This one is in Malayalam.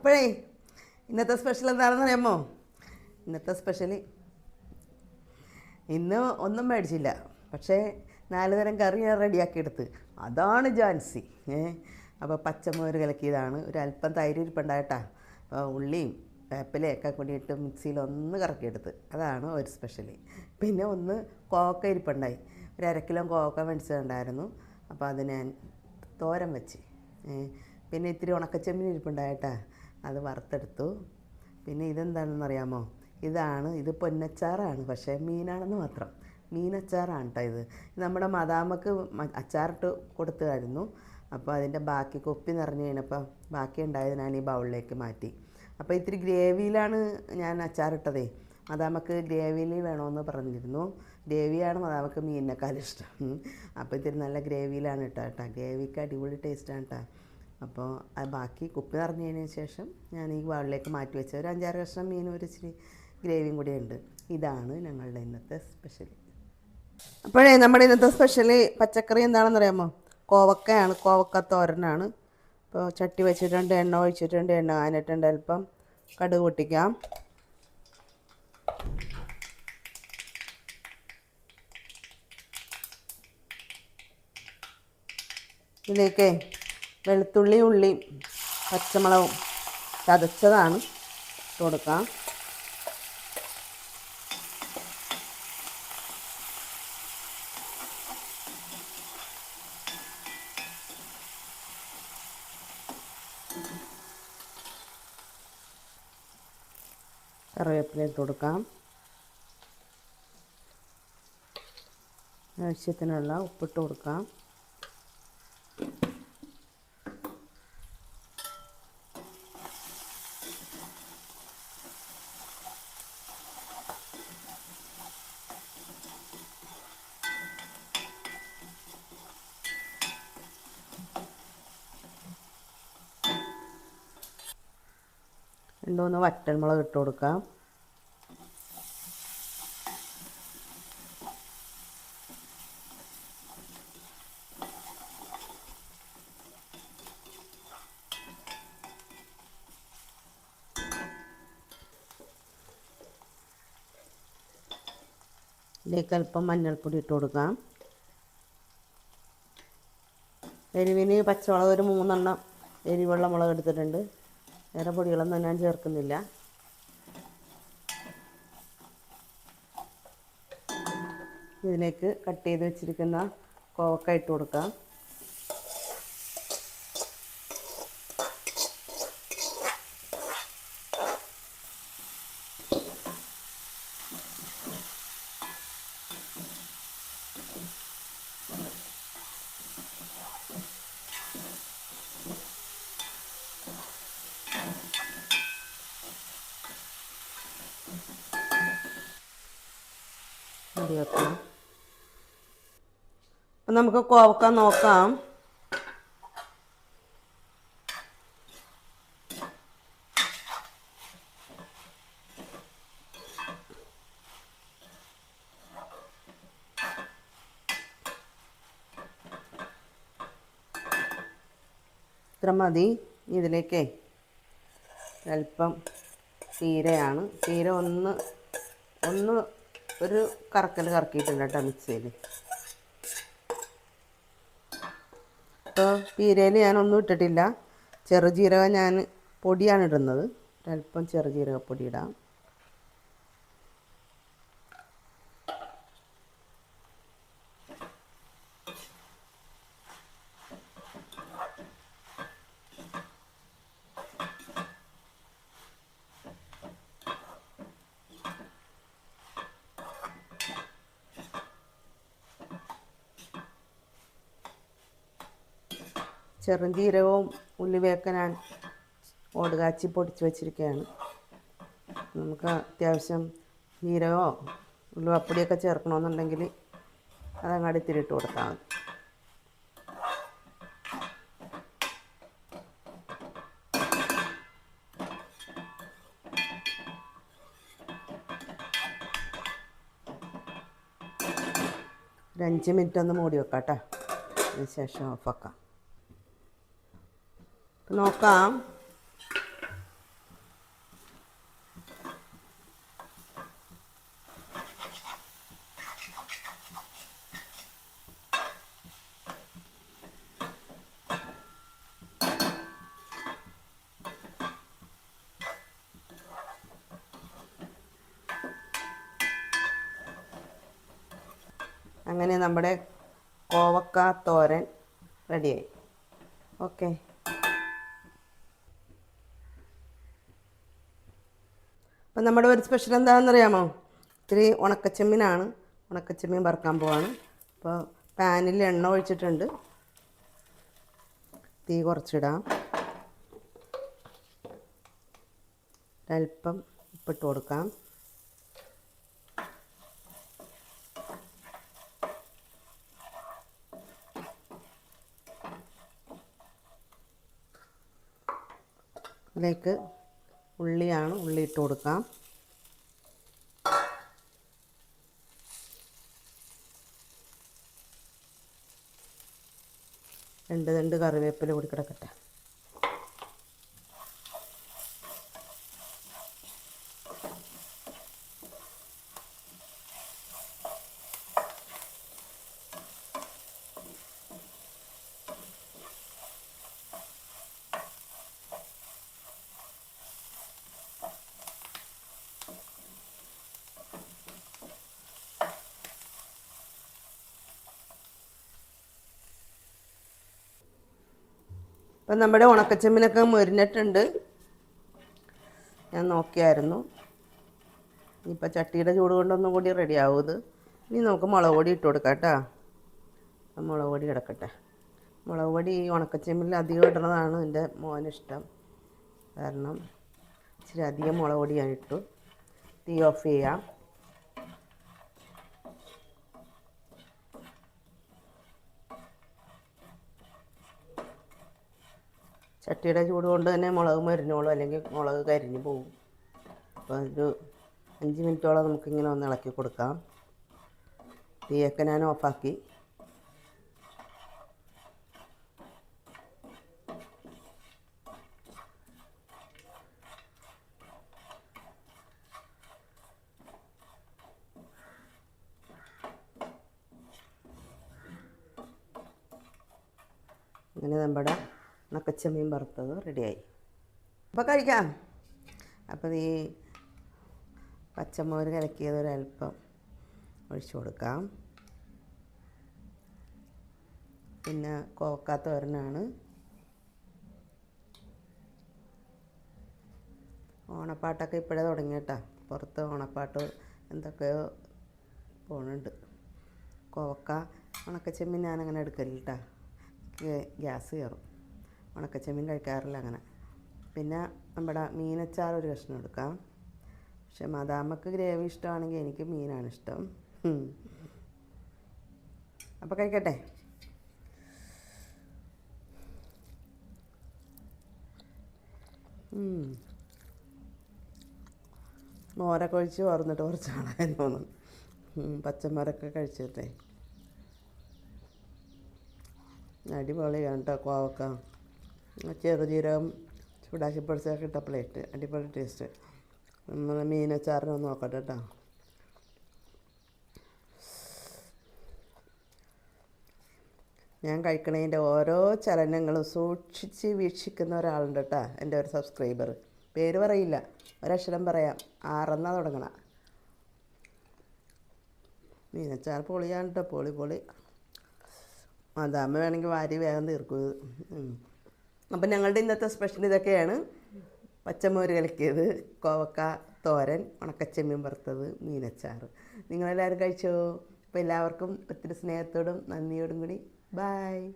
അപ്പോഴേ ഇന്നത്തെ സ്പെഷ്യൽ എന്താണെന്ന് അറിയാമോ ഇന്നത്തെ സ്പെഷ്യൽ ഇന്ന് ഒന്നും മേടിച്ചില്ല. പക്ഷേ നാല് തരം കറി ഞാൻ റെഡിയാക്കി എടുത്ത് അതാണ് ജാൻസി. ഏ അപ്പോൾ പച്ചമുളക് കലക്കിയതാണ്. ഒരു അല്പം തൈര് ഇരിപ്പുണ്ടായിട്ടാ. അപ്പോൾ ഉള്ളിയും വേപ്പിലയൊക്കെ കൂടിയിട്ട് മിക്സിയിൽ ഒന്ന് കറക്കിയെടുത്ത്. അതാണ് ഒരു സ്പെഷ്യൽ പിന്നെ ഒന്ന് കോക്ക ഇരിപ്പുണ്ടായി. ഒരു അര കിലോ കോക്ക മേടിച്ചിട്ടുണ്ടായിരുന്നു അപ്പോൾ അത് ഞാൻ തോരൻ വെച്ച്. പിന്നെ ഇത്തിരി ഉണക്കച്ചെമ്മീൻ ഇരിപ്പുണ്ടായിട്ടാ. അത് വറുത്തെടുത്തു. പിന്നെ ഇതെന്താണെന്ന് അറിയാമോ ഇതാണ് ഇത് പൊന്നച്ചാറാണ് പക്ഷേ മീനാണെന്ന് മാത്രം. മീനച്ചാറാണ് കേട്ടോ ഇത്. നമ്മുടെ മദാമക്ക് അച്ചാറിട്ട് കൊടുത്തതായിരുന്നു. അപ്പോൾ അതിന്റെ ബാക്കി കൊപ്പി നിറഞ്ഞു കഴിഞ്ഞപ്പോൾ ബാക്കി ഉണ്ടായത് ഞാൻ ഈ ബൗളിലേക്ക് മാറ്റി. അപ്പോൾ ഇത്തിരി ഗ്രേവിയിലാണ് ഞാൻ അച്ചാറിട്ടതേ. മദാമക്ക് ഗ്രേവിയിൽ വേണമെന്ന് പറഞ്ഞിരുന്നു. ഗ്രേവിയാണ് മദാമക്ക് മീനിനേക്കാൾ ഇഷ്ടം. അപ്പോൾ ഇത്തിരി നല്ല ഗ്രേവിയിലാണ് ഇട്ടോ കേട്ടോ. ഗ്രേവിക്ക് അടിപൊളി ടേസ്റ്റാണ് കേട്ടോ അപ്പോൾ ബാക്കി കുപ്പി നിറഞ്ഞതിന് ശേഷം ഞാൻ ഈ വാളിലേക്ക് മാറ്റി വെച്ച ഒരു അഞ്ചാറ് കഷ്ണം മീൻ ഒരു ഇച്ചിരി ഗ്രേവിയും കൂടി ഉണ്ട്. ഇതാണ് ഞങ്ങളുടെ ഇന്നത്തെ സ്പെഷ്യൽ അപ്പോഴേ നമ്മുടെ ഇന്നത്തെ സ്പെഷ്യൽ പച്ചക്കറി എന്താണെന്ന് അറിയാമോ കോവക്കയാണ് കോവക്ക തോരനാണ്. ഇപ്പോൾ ചട്ടി വെച്ചിട്ടുണ്ട് എണ്ണ ഒഴിച്ചിട്ടുണ്ട് എണ്ണ കാനിട്ടുണ്ട് അല്പം. കടുക് പൊട്ടിക്കാം. ഇതിലേക്ക് വെളുത്തുള്ളി ഉള്ളിയും പച്ചമുളകും ചതച്ചതാണ് ഇട്ട് കൊടുക്കാം കറിവേപ്പില ഇട്ട് കൊടുക്കാം ആവശ്യത്തിനുള്ള ഉപ്പിട്ട് കൊടുക്കാം. രണ്ടുമൂന്ന് വറ്റൽമുളക് ഇട്ട് കൊടുക്കാം. ഇതിലേക്ക് അല്പം മഞ്ഞൾപ്പൊടി ഇട്ട് കൊടുക്കാം. എരിവിന് പച്ചമുളക് ഒരു മൂന്നെണ്ണം എരിവുള്ള മുളക് എടുത്തിട്ടുണ്ട്. വേറെ പൊടികളൊന്നും ഞാൻ ചേർക്കുന്നില്ല. ഇതിലേക്ക് കട്ട് ചെയ്ത് വെച്ചിരിക്കുന്ന കോവക്ക ഇട്ട് കൊടുക്കാം. മതി വെക്കണം അപ്പം നമുക്ക് കോവക്ക നോക്കാം. ഇത്ര മതി. ഇതിലേക്ക് അല്പം ചീരയാണ്. ചീര ഒന്ന് ഒന്ന് ഒരു കറക്കൽ കറക്കിയിട്ടുണ്ട് കേട്ടോ മിക്സിയിൽ. ഇപ്പോൾ പീരയിൽ ഞാനൊന്നും ഇട്ടിട്ടില്ല. ചെറുജീരകം ഞാൻ പൊടിയാണ് ഇടുന്നത്. അല്പം ചെറുജീരകപ്പൊടി ഇടാം. ചെറുജീരകവും ഉള്ളിവയൊക്കെ ഞാൻ ഓടുകാച്ചി പൊടിച്ച് വെച്ചിരിക്കുകയാണ് നമുക്ക് അത്യാവശ്യം ജീരകമോ ഉള്ളിവപ്പൊടിയൊക്കെ ചേർക്കണമെന്നുണ്ടെങ്കിൽ അതങ്ങാടി ഇട്ട് കൊടുത്താൽ മതി. ഒരു അഞ്ച് മിനിറ്റ് ഒന്ന് മൂടി വെക്കാം കേട്ടോ അതിന് ശേഷം ഓഫാക്കാം നോക്കാം. അങ്ങനെ നമ്മുടെ കോവക്ക തോരൻ റെഡിയായി. ഓക്കെ. അപ്പം നമ്മുടെ ഒരു സ്പെഷ്യൽ എന്താണെന്നറിയാമോ? ഇത്തിരി ഉണക്കച്ചെമ്മീനാണ്. ഉണക്കച്ചെമ്മീൻ വറുക്കാൻ പോവാണ്. അപ്പോൾ പാനിൽ എണ്ണ ഒഴിച്ചിട്ടുണ്ട്. തീ കുറച്ചിടാം. അല്പം ഉപ്പിട്ട് കൊടുക്കാം. ഇതിലേക്ക് ഉള്ളിയാണ് ഉള്ളി ഇട്ട് കൊടുക്കാം. രണ്ട് രണ്ട് കറിവേപ്പില കൂടി കിടക്കട്ടെ. ഇപ്പം നമ്മുടെ ഉണക്കച്ചെമ്മിനൊക്കെ മുരിഞ്ഞിട്ടുണ്ട്. ഞാൻ നോക്കിയായിരുന്നു. ഇനിയിപ്പോൾ ചട്ടിയുടെ ചൂട് കൊണ്ടൊന്നും കൂടി റെഡി ആവുമത് ഇനി നമുക്ക് മുളക് പൊടി ഇട്ട് കൊടുക്കാം കേട്ടോ. അപ്പം മുളക് പൊടി കിടക്കട്ടെ മുളക് പൊടി ഈ ഉണക്കച്ചെമ്മിൽ അധികം ഇടുന്നതാണ് എന്റെ മോനിഷ്ടം. കാരണം ഇച്ചിരി അധികം മുളക് പൊടി ഞാൻ ഇട്ടു. തീ ഓഫ് ചെയ്യാം. ചട്ടിയുടെ ചൂട് കൊണ്ട് തന്നെ മുളക് മരിഞ്ഞോളും അല്ലെങ്കിൽ മുളക് കരിഞ്ഞു പോകും. അപ്പോൾ ഒരു അഞ്ച് മിനിറ്റോളം നമുക്കിങ്ങനെ ഒന്ന് ഇളക്കി കൊടുക്കാം. തീയൊക്കെ ഞാൻ ഓഫാക്കി. അങ്ങനെ നമ്മുടെ ഉണക്കച്ചമീൻ വറുത്തത് റെഡിയായി. അപ്പോൾ കഴിക്കാം. അപ്പോൾ ഈ പച്ചമോര് കലക്കിയത് ഒരല്പം ഒഴിച്ചു കൊടുക്കാം. പിന്നെ കോക്കാത്തോരനാണ് ഓണപ്പാട്ടൊക്കെ ഇപ്പോഴേ തുടങ്ങി കേട്ടോ. പുറത്ത് ഓണപ്പാട്ട് എന്തൊക്കെയോ പോണുണ്ട്. കോക്ക ഉണക്കച്ചെമ്മീൻ ഞാനങ്ങനെ എടുക്കലില്ല കേട്ടോ ഗ്യാസ് കയറും. ഉണക്കച്ചെമ്മീൻ കഴിക്കാറില്ല അങ്ങനെ. പിന്നെ നമ്മുടെ മീനച്ചാർ ഒരു കഷ്ണം എടുക്കാം. പക്ഷെ മദാമക്ക് ഗ്രേവി ഇഷ്ടമാണെങ്കിൽ എനിക്ക് മീനാണ് ഇഷ്ടം. അപ്പോൾ കഴിക്കട്ടെ. മോരൊക്കെ ഒഴിച്ച് ഓർന്നിട്ട് കുറച്ച് ആളായി തോന്നുന്നു പച്ചമരൊക്കെ കഴിച്ചിട്ടേ. അടിപൊളിയാണ് കേട്ടോ കോവക്ക. ചെറുജീരകം ചൂടാക്കി പൊടിച്ചൊക്കെ ഇട്ട പ്ലേറ്റ് അടിപൊളി ടേസ്റ്റ് നമ്മൾ മീനച്ചാറിനൊന്ന് നോക്കട്ടെ കേട്ടോ. ഞാൻ കഴിക്കണതിന്റെ ഓരോ ചലനങ്ങളും സൂക്ഷിച്ച് വീക്ഷിക്കുന്ന ഒരാളുണ്ട് കേട്ടോ എന്റെ ഒരു സബ്സ്ക്രൈബർ പേര് പറയില്ല ഒരക്ഷരം പറയാം. ആറെന്നാ തുടങ്ങണ. മീനച്ചാർ പൊളിയാണ് കേട്ടോ പൊളി പൊളി. അതാമ്മ വേണമെങ്കിൽ വാരി വേഗം തീർക്കും. അപ്പം ഞങ്ങളുടെ ഇന്നത്തെ സ്പെഷ്യൽ ഇതൊക്കെയാണ്. പച്ചമോര് കലക്കിയത് കോവക്ക തോരൻ ഉണക്കച്ചെമ്മീൻ വറുത്തത് മീനച്ചാറ്. നിങ്ങളെല്ലാവരും കഴിച്ചോ? അപ്പോൾ എല്ലാവർക്കും ഒത്തിരി സ്നേഹത്തോടും നന്ദിയോടും കൂടി. ബായ്